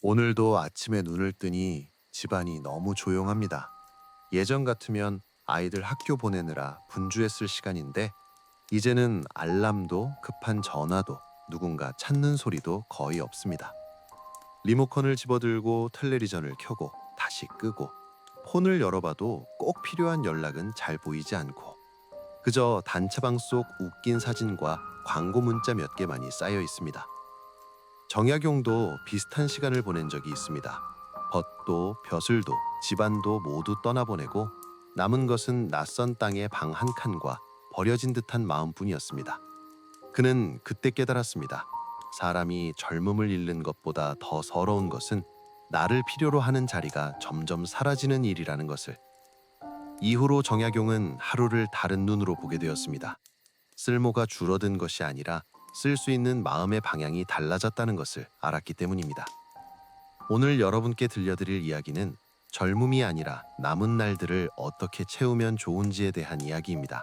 오늘도 아침에 눈을 뜨니 집안이 너무 조용합니다. 예전 같으면 아이들 학교 보내느라 분주했을 시간인데 이제는 알람도 급한 전화도 누군가 찾는 소리도 거의 없습니다. 리모컨을 집어들고 텔레비전을 켜고 다시 끄고 폰을 열어봐도 꼭 필요한 연락은 잘 보이지 않고 그저 단체방 속 웃긴 사진과 광고 문자 몇 개만이 쌓여 있습니다. 정약용도 비슷한 시간을 보낸 적이 있습니다. 벗도 벼슬도 집안도 모두 떠나보내고 남은 것은 낯선 땅의 방 한 칸과 버려진 듯한 마음뿐이었습니다. 그는 그때 깨달았습니다. 사람이 젊음을 잃는 것보다 더 서러운 것은 나를 필요로 하는 자리가 점점 사라지는 일이라는 것을. 이후로 정약용은 하루를 다른 눈으로 보게 되었습니다. 쓸모가 줄어든 것이 아니라 쓸 수 있는 마음의 방향이 달라졌다는 것을 알았기 때문입니다. 오늘 여러분께 들려드릴 이야기는 젊음이 아니라 남은 날들을 어떻게 채우면 좋은지에 대한 이야기입니다.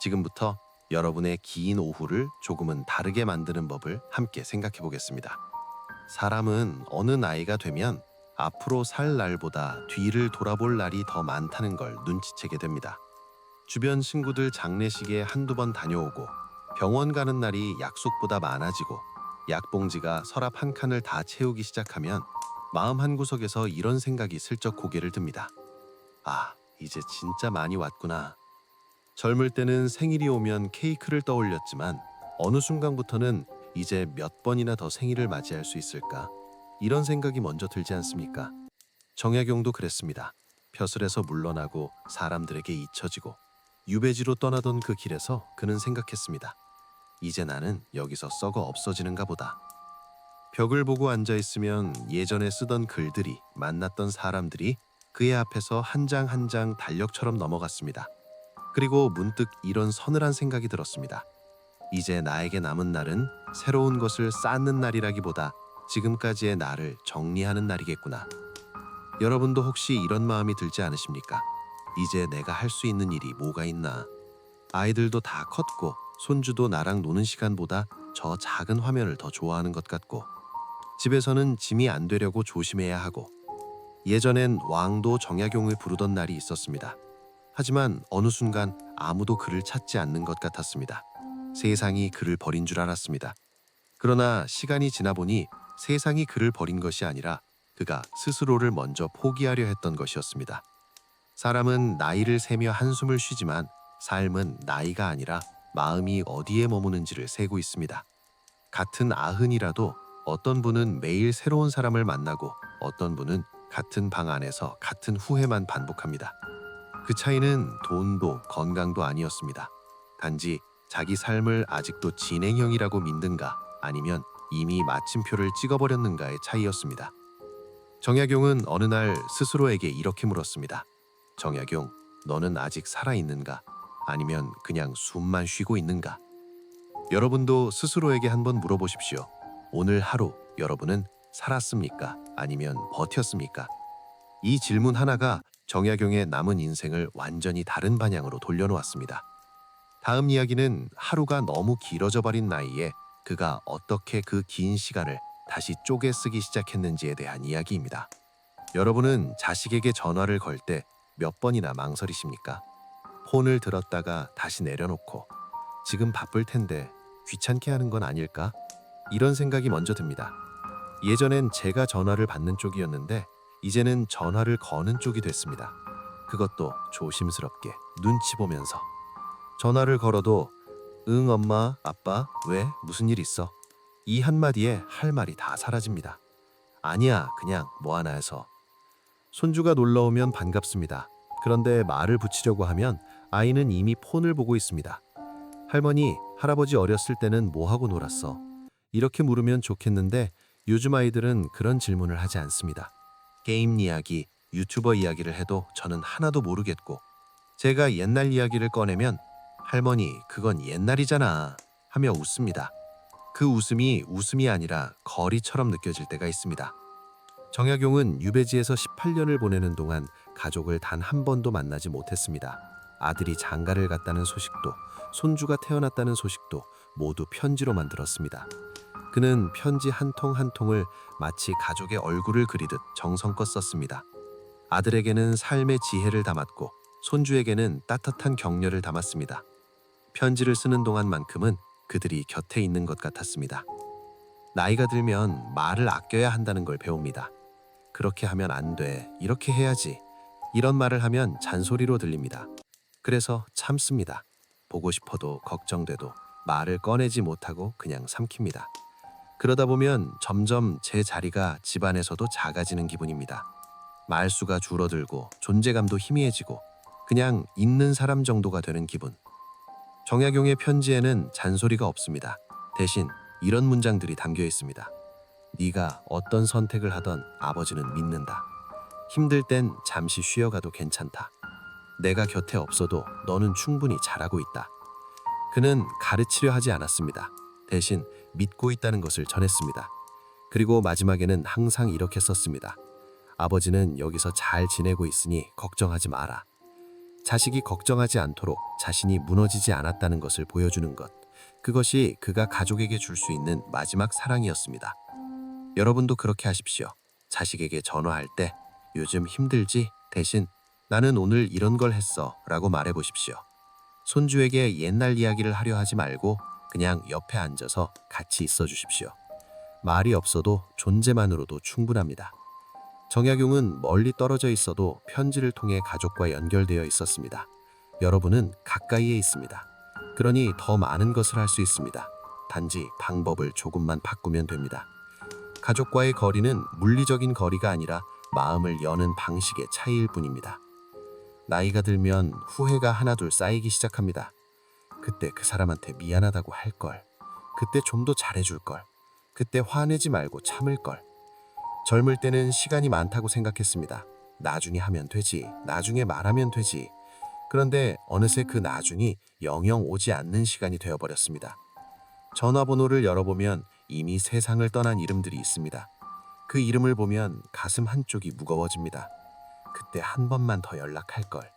지금부터 여러분의 긴 오후를 조금은 다르게 만드는 법을 함께 생각해 보겠습니다. 사람은 어느 나이가 되면 앞으로 살 날보다 뒤를 돌아볼 날이 더 많다는 걸 눈치채게 됩니다. 주변 친구들 장례식에 한두 번 다녀오고 병원 가는 날이 약속보다 많아지고 약봉지가 서랍 한 칸을 다 채우기 시작하면 마음 한구석에서 이런 생각이 슬쩍 고개를 듭니다. 아, 이제 진짜 많이 왔구나. 젊을 때는 생일이 오면 케이크를 떠올렸지만 어느 순간부터는 이제 몇 번이나 더 생일을 맞이할 수 있을까? 이런 생각이 먼저 들지 않습니까? 정약용도 그랬습니다. 벼슬에서 물러나고 사람들에게 잊혀지고 유배지로 떠나던 그 길에서 그는 생각했습니다. 이제 나는 여기서 썩어 없어지는가 보다. 벽을 보고 앉아 있으면 예전에 쓰던 글들이 만났던 사람들이 그의 앞에서 한 장 한 장 달력처럼 넘어갔습니다. 그리고 문득 이런 서늘한 생각이 들었습니다. 이제 나에게 남은 날은 새로운 것을 쌓는 날이라기보다 지금까지의 나를 정리하는 날이겠구나. 여러분도 혹시 이런 마음이 들지 않으십니까? 이제 내가 할 수 있는 일이 뭐가 있나? 아이들도 다 컸고 손주도 나랑 노는 시간보다 저 작은 화면을 더 좋아하는 것 같고 집에서는 짐이 안 되려고 조심해야 하고 예전엔 왕도 정약용을 부르던 날이 있었습니다. 하지만 어느 순간 아무도 그를 찾지 않는 것 같았습니다. 세상이 그를 버린 줄 알았습니다. 그러나 시간이 지나 보니 세상이 그를 버린 것이 아니라 그가 스스로를 먼저 포기하려 했던 것이었습니다. 사람은 나이를 세며 한숨을 쉬지만 삶은 나이가 아니라 마음이 어디에 머무는지를 세고 있습니다. 같은 아흔이라도 어떤 분은 매일 새로운 사람을 만나고 어떤 분은 같은 방 안에서 같은 후회만 반복합니다. 그 차이는 돈도 건강도 아니었습니다. 단지 자기 삶을 아직도 진행형이라고 믿는가 아니면 이미 마침표를 찍어버렸는가의 차이였습니다. 정약용은 어느 날 스스로에게 이렇게 물었습니다. 정약용, 너는 아직 살아있는가? 아니면 그냥 숨만 쉬고 있는가? 여러분도 스스로에게 한번 물어보십시오. 오늘 하루 여러분은 살았습니까? 아니면 버텼습니까? 이 질문 하나가 정약용의 남은 인생을 완전히 다른 방향으로 돌려놓았습니다. 다음 이야기는 하루가 너무 길어져 버린 나이에 그가 어떻게 그 긴 시간을 다시 쪼개 쓰기 시작했는지에 대한 이야기입니다. 여러분은 자식에게 전화를 걸 때 몇 번이나 망설이십니까? 폰을 들었다가 다시 내려놓고 지금 바쁠 텐데 귀찮게 하는 건 아닐까? 이런 생각이 먼저 듭니다. 예전엔 제가 전화를 받는 쪽이었는데 이제는 전화를 거는 쪽이 됐습니다. 그것도 조심스럽게 눈치 보면서 전화를 걸어도 응 엄마 아빠 왜 무슨 일 있어 이 한마디에 할 말이 다 사라집니다. 아니야 그냥 뭐 하나 해서 손주가 놀러 오면 반갑습니다. 그런데 말을 붙이려고 하면 아이는 이미 폰을 보고 있습니다. 할머니, 할아버지 어렸을 때는 뭐 하고 놀았어? 이렇게 물으면 좋겠는데 요즘 아이들은 그런 질문을 하지 않습니다. 게임 이야기, 유튜버 이야기를 해도 저는 하나도 모르겠고 제가 옛날 이야기를 꺼내면 할머니, 그건 옛날이잖아 하며 웃습니다. 그 웃음이 웃음이 아니라 거리처럼 느껴질 때가 있습니다. 정약용은 유배지에서 18년을 보내는 동안 가족을 단 한 번도 만나지 못했습니다. 아들이 장가를 갔다는 소식도 손주가 태어났다는 소식도 모두 편지로 만 들었습니다. 그는 편지 한통한 통을 마치 가족의 얼굴을 그리듯 정성껏 썼습니다. 아들에게는 삶의 지혜를 담았고 손주에게는 따뜻한 격려를 담았습니다. 편지를 쓰는 동안만큼은 그들이 곁에 있는 것 같았습니다. 나이가 들면 말을 아껴야 한다는 걸 배웁니다. 그렇게 하면 안 돼. 이렇게 해야지. 이런 말을 하면 잔소리로 들립니다. 그래서 참습니다. 보고 싶어도 걱정돼도 말을 꺼내지 못하고 그냥 삼킵니다. 그러다 보면 점점 제 자리가 집안에서도 작아지는 기분입니다. 말수가 줄어들고 존재감도 희미해지고 그냥 있는 사람 정도가 되는 기분. 정약용의 편지에는 잔소리가 없습니다. 대신 이런 문장들이 담겨 있습니다. 네가 어떤 선택을 하던 아버지는 믿는다. 힘들 땐 잠시 쉬어가도 괜찮다. 내가 곁에 없어도 너는 충분히 잘하고 있다. 그는 가르치려 하지 않았습니다. 대신 믿고 있다는 것을 전했습니다. 그리고 마지막에는 항상 이렇게 썼습니다. 아버지는 여기서 잘 지내고 있으니 걱정하지 마라. 자식이 걱정하지 않도록 자신이 무너지지 않았다는 것을 보여주는 것. 그것이 그가 가족에게 줄 수 있는 마지막 사랑이었습니다. 여러분도 그렇게 하십시오. 자식에게 전화할 때 요즘 힘들지? 대신 나는 오늘 이런 걸 했어 라고 말해 보십시오. 손주에게 옛날 이야기를 하려 하지 말고 그냥 옆에 앉아서 같이 있어 주십시오. 말이 없어도 존재만으로도 충분합니다. 정약용은 멀리 떨어져 있어도 편지를 통해 가족과 연결되어 있었습니다. 여러분은 가까이에 있습니다. 그러니 더 많은 것을 할 수 있습니다. 단지 방법을 조금만 바꾸면 됩니다. 가족과의 거리는 물리적인 거리가 아니라 마음을 여는 방식의 차이일 뿐입니다. 나이가 들면 후회가 하나둘 쌓이기 시작합니다. 그때 그 사람한테 미안하다고 할 걸. 그때 좀 더 잘해줄 걸. 그때 화내지 말고 참을 걸. 젊을 때는 시간이 많다고 생각했습니다. 나중에 하면 되지. 나중에 말하면 되지. 그런데 어느새 그 나중이 영영 오지 않는 시간이 되어버렸습니다. 전화번호를 열어보면 이미 세상을 떠난 이름들이 있습니다. 그 이름을 보면 가슴 한쪽이 무거워집니다. 그때 한 번만 더 연락할 걸.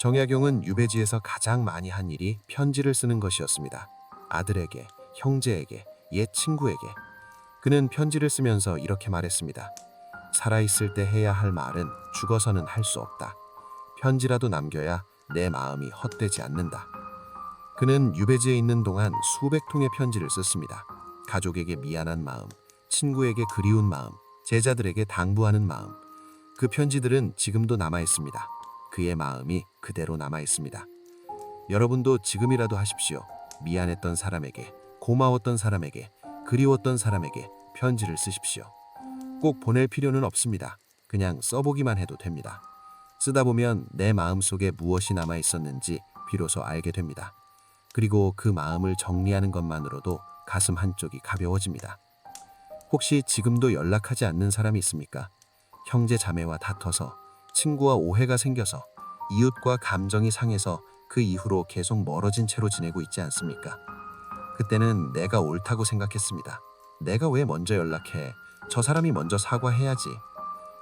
정약용은 유배지에서 가장 많이 한 일이 편지를 쓰는 것이었습니다. 아들에게, 형제에게, 옛 친구에게. 그는 편지를 쓰면서 이렇게 말했습니다. 살아있을 때 해야 할 말은 죽어서는 할 수 없다. 편지라도 남겨야 내 마음이 헛되지 않는다. 그는 유배지에 있는 동안 수백 통의 편지를 썼습니다. 가족에게 미안한 마음, 친구에게 그리운 마음, 제자들에게 당부하는 마음. 그 편지들은 지금도 남아 있습니다. 그의 마음이 그대로 남아 있습니다. 여러분도 지금이라도 하십시오. 미안했던 사람에게, 고마웠던 사람에게, 그리웠던 사람에게 편지를 쓰십시오. 꼭 보낼 필요는 없습니다. 그냥 써보기만 해도 됩니다. 쓰다 보면 내 마음 속에 무엇이 남아 있었는지 비로소 알게 됩니다. 그리고 그 마음을 정리하는 것만으로도 가슴 한쪽이 가벼워집니다. 혹시 지금도 연락하지 않는 사람이 있습니까? 형제 자매와 다퉈서 친구와 오해가 생겨서 이웃과 감정이 상해서 그 이후로 계속 멀어진 채로 지내고 있지 않습니까? 그때는 내가 옳다고 생각했습니다. 내가 왜 먼저 연락해? 저 사람이 먼저 사과해야지.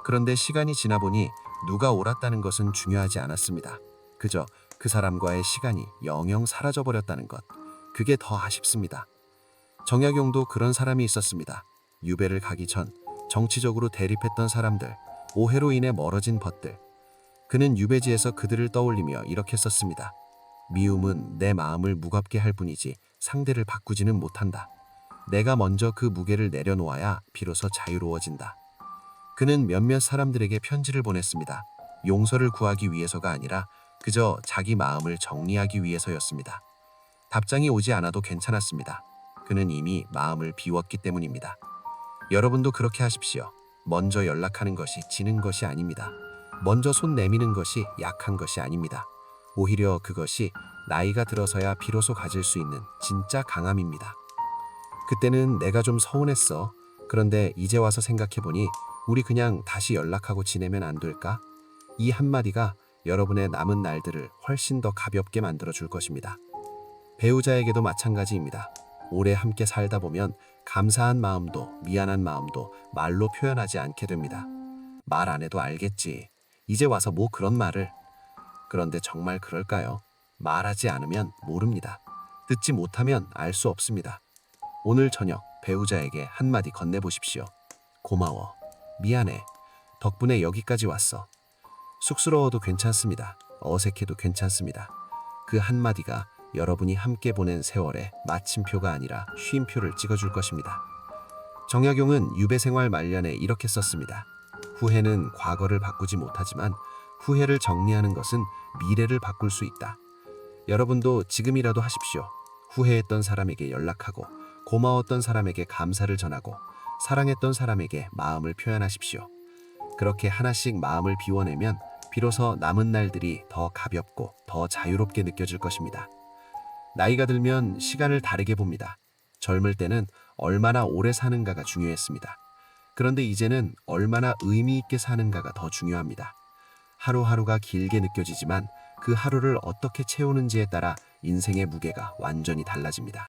그런데 시간이 지나 보니 누가 옳았다는 것은 중요하지 않았습니다. 그저 그 사람과의 시간이 영영 사라져 버렸다는 것. 그게 더 아쉽습니다. 정약용도 그런 사람이 있었습니다. 유배를 가기 전 정치적으로 대립했던 사람들, 오해로 인해 멀어진 벗들. 그는 유배지에서 그들을 떠올리며 이렇게 썼습니다. 미움은 내 마음을 무겁게 할 뿐이지 상대를 바꾸지는 못한다. 내가 먼저 그 무게를 내려놓아야 비로소 자유로워진다. 그는 몇몇 사람들에게 편지를 보냈습니다. 용서를 구하기 위해서가 아니라 그저 자기 마음을 정리하기 위해서였습니다. 답장이 오지 않아도 괜찮았습니다. 그는 이미 마음을 비웠기 때문입니다. 여러분도 그렇게 하십시오. 먼저 연락하는 것이 지는 것이 아닙니다. 먼저 손 내미는 것이 약한 것이 아닙니다. 오히려 그것이 나이가 들어서야 비로소 가질 수 있는 진짜 강함입니다. 그때는 내가 좀 서운했어. 그런데 이제 와서 생각해보니 우리 그냥 다시 연락하고 지내면 안 될까? 이 한마디가 여러분의 남은 날들을 훨씬 더 가볍게 만들어 줄 것입니다. 배우자에게도 마찬가지입니다. 오래 함께 살다 보면 감사한 마음도 미안한 마음도 말로 표현하지 않게 됩니다. 말 안 해도 알겠지. 이제 와서 뭐 그런 말을. 그런데 정말 그럴까요? 말하지 않으면 모릅니다. 듣지 못하면 알 수 없습니다. 오늘 저녁 배우자에게 한마디 건네보십시오. 고마워. 미안해. 덕분에 여기까지 왔어. 쑥스러워도 괜찮습니다. 어색해도 괜찮습니다. 그 한마디가 여러분이 함께 보낸 세월에 마침표가 아니라 쉼표를 찍어줄 것입니다. 정약용은 유배 생활 말년에 이렇게 썼습니다. 후회는 과거를 바꾸지 못하지만 후회를 정리하는 것은 미래를 바꿀 수 있다. 여러분도 지금이라도 하십시오. 후회했던 사람에게 연락하고 고마웠던 사람에게 감사를 전하고 사랑했던 사람에게 마음을 표현하십시오. 그렇게 하나씩 마음을 비워내면 비로소 남은 날들이 더 가볍고 더 자유롭게 느껴질 것입니다. 나이가 들면 시간을 다르게 봅니다. 젊을 때는 얼마나 오래 사는가가 중요했습니다. 그런데 이제는 얼마나 의미 있게 사는가가 더 중요합니다. 하루하루가 길게 느껴지지만 그 하루를 어떻게 채우는지에 따라 인생의 무게가 완전히 달라집니다.